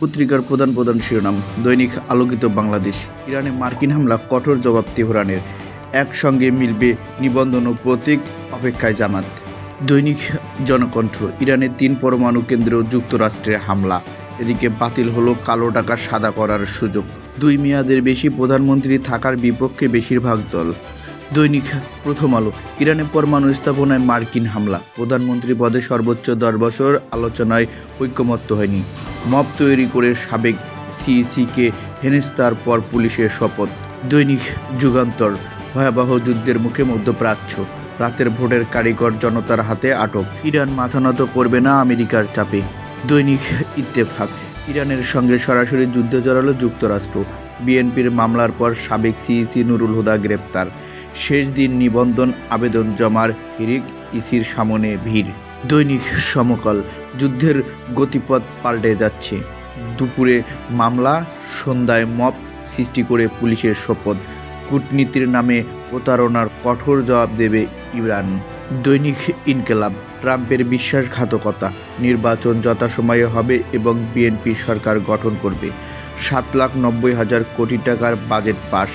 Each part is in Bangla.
পত্রিকার প্রধান প্রধান শিরোনাম, দৈনিক আলোকিত বাংলাদেশ। ইরানে মার্কিন হামলা, কঠোর জবাব তেহরানের। একসঙ্গে মিলবে নিবন্ধন ও প্রতীক অপেক্ষায় জামাত। দৈনিক জনকণ্ঠ ইরানের তিন পরমাণু কেন্দ্র যুক্তরাষ্ট্রের হামলা। এদিকে বাতিল হলো কালো টাকা সাদা করার সুযোগ। দুই মেয়াদের বেশি প্রধানমন্ত্রী থাকার বিপক্ষে বেশিরভাগ দল। দৈনিক প্রথম আলো, ইরানে পরমাণু স্থাপনায় মার্কিন হামলা। প্রধানমন্ত্রী পদে সর্বোচ্চ দশ বছর আলোচনায় ঐক্যমত্য হয়নি। মব তৈরি করে সাবেক সিইসিকে হেনস্তার পর পুলিশের শপথ। দৈনিক যুগান্তর, ভয়াবহ যুদ্ধের মুখে মধ্যপ্রাচ্য। রাতের ভোটের কারিগর জনতার হাতে আটক। ইরান মাথা নত করবে না আমেরিকার চাপে। দৈনিক ইত্তেফাক, ইরানের সঙ্গে সরাসরি যুদ্ধে জড়ালো যুক্তরাষ্ট্র। বিএনপির মামলার পর সাবেক সিইসি নুরুল হুদা গ্রেপ্তার। শেষ দিন নিবন্ধন আবেদন জমার হিরিক, ইসির সামনে ভিড়। দৈনিক সমকাল যুদ্ধের গতিপথ পাল্টে যাচ্ছে। দুপুরে মামলা, সন্ধ্যায় মপ সৃষ্টি করে পুলিশের শপথ। কূটনীতির নামে প্রতারণার কঠোর জবাব দেবে ইরান। দৈনিক ইনকেলাব, ট্রাম্পের বিশ্বাসঘাতকতা। নির্বাচন যথাসময়ে হবে এবং বিএনপি সরকার গঠন করবে। সাত লাখ নব্বই হাজার কোটি টাকার বাজেট পাস।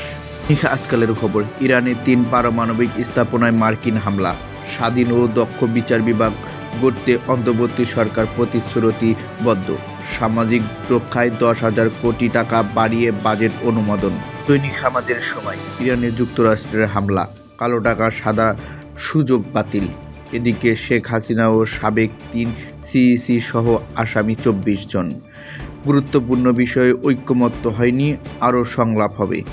আজকালের খবর, ইরানে তিন পারমাণবিক স্থাপনায় মার্কিন হামলা। স্বাধীন ও দক্ষ বিচার বিভাগ গড়তে অন্তর্বর্তী সরকার প্রতিশ্রুতিবদ্ধ সামাজিক রক্ষায় দশ হাজার কোটি টাকা বাড়িয়ে বাজেট অনুমোদন। দৈনিক আমাদের সময়, ইরানে যুক্তরাষ্ট্রের হামলা। কালো টাকা সাদা সুযোগ বাতিল। এদিকে শেখ হাসিনা ও সাবেক তিন সিইসি সহ আসামি চব্বিশ জন। গুরুত্বপূর্ণ বিষয়ে ঐক্যমত্য হয়নি, আরও সংলাপ হবে।